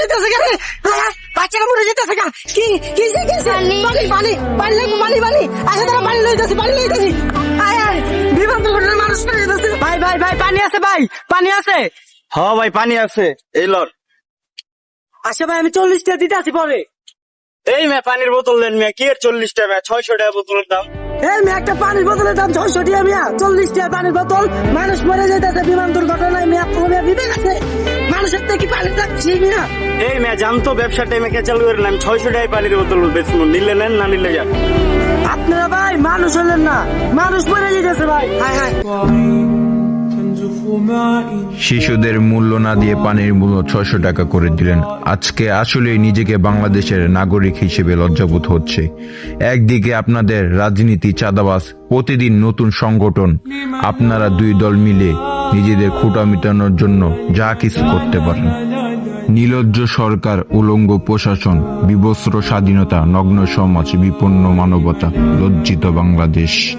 যেতেছে কেন? বাচ্চারা মরে যেতেছে কেন? কি কি যে কি পানি। পানি পানি পানি লাগবে পানি পানি আচ্ছা তারা পানি লইতেছি পানি লইতেছি। আয় আয় বিমান দুর্ঘটনায় মানুষ মরে যেতেছে ভাই ভাই ভাই পানি আছে ভাই পানি আছে। হ ভাই পানি আছে। এই লর। আচ্ছা ভাই আমি চল্লিশটা দিতে আসি পরে। এই মে পানির বোতল দেন মে কি এর চল্লিশ টাকা ছয়শো টাকা বোতলের দাম। এই মেয়ে একটা পানির বোতলের দাম ছয়শো টাকা মিয়া। চল্লিশ টাকা পানির বোতল। মানুষ মরে যেতেছে বিমান দুর্ঘটনায় মেয়া বিবেক আছে মিয়া এই মে জানতো ব্যবসা টাইমে কে চালু করে আমি ছয়শো টাকা পানির বোতল বেচবো। নিলে নেন না নিলে যান। আপনারা ভাই মানুষ হলেন না। মানুষ যেতেছে ভাই। হায় হায়। শিশুদের মূল্য না দিয়ে পানির মূল্য ছয়শো টাকা করে দিলেন। আজকে আসলেই নিজেকে বাংলাদেশের নাগরিক হিসেবে লজ্জাবোধ হচ্ছে। একদিকে আপনাদের রাজনীতি চাঁদাবাস প্রতিদিন নতুন সংগঠন। আপনারা দুই দল মিলে নিজেদের খুঁটা মিটানোর জন্য যা কিছু করতে পারেন। নীলজ্জ সরকার উলঙ্গ প্রশাসন বিবস্ত্র স্বাধীনতা নগ্ন সমাজ বিপন্ন মানবতা লজ্জিত বাংলাদেশ।